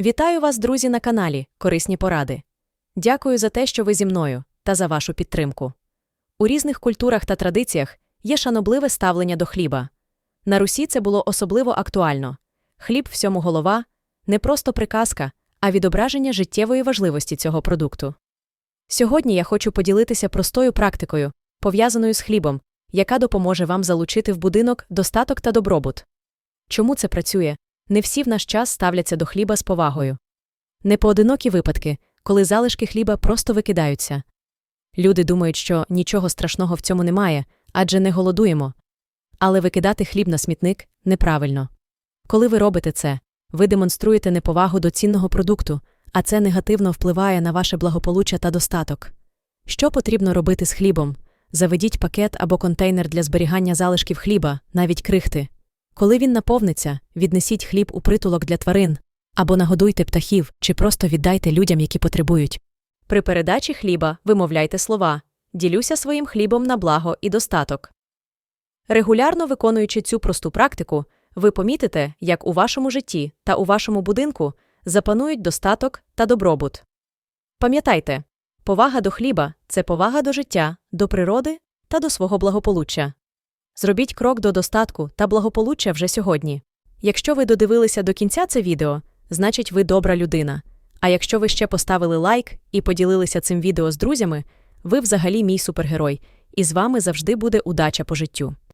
Вітаю вас, друзі, на каналі Корисні поради. Дякую за те, що ви зі мною та за вашу підтримку. У різних культурах та традиціях є шанобливе ставлення до хліба. На Русі це було особливо актуально. Хліб всьому голова не просто приказка, а відображення життєвої важливості цього продукту. Сьогодні я хочу поділитися простою практикою, пов'язаною з хлібом, яка допоможе вам залучити в будинок достаток та добробут. Чому це працює? Не всі в наш час ставляться до хліба з повагою. Непоодинокі випадки, коли залишки хліба просто викидаються. Люди думають, що нічого страшного в цьому немає, адже не голодуємо. Але викидати хліб на смітник неправильно. Коли ви робите це, ви демонструєте неповагу до цінного продукту, а це негативно впливає на ваше благополуччя та достаток. Що потрібно робити з хлібом? Заведіть пакет або контейнер для зберігання залишків хліба, навіть крихти. Коли він наповниться, віднесіть хліб у притулок для тварин або нагодуйте птахів чи просто віддайте людям, які потребують. При передачі хліба вимовляйте слова ділюся своїм хлібом на благо і достаток. Регулярно виконуючи цю просту практику, ви помітите, як у вашому житті та у вашому будинку запанують достаток та добробут. Пам'ятайте, повага до хліба це повага до життя, до природи та до свого благополуччя. Зробіть крок до достатку та благополуччя вже сьогодні. Якщо ви додивилися до кінця це відео, значить ви добра людина. А якщо ви ще поставили лайк і поділилися цим відео з друзями, ви взагалі мій супергерой, і з вами завжди буде удача по життю.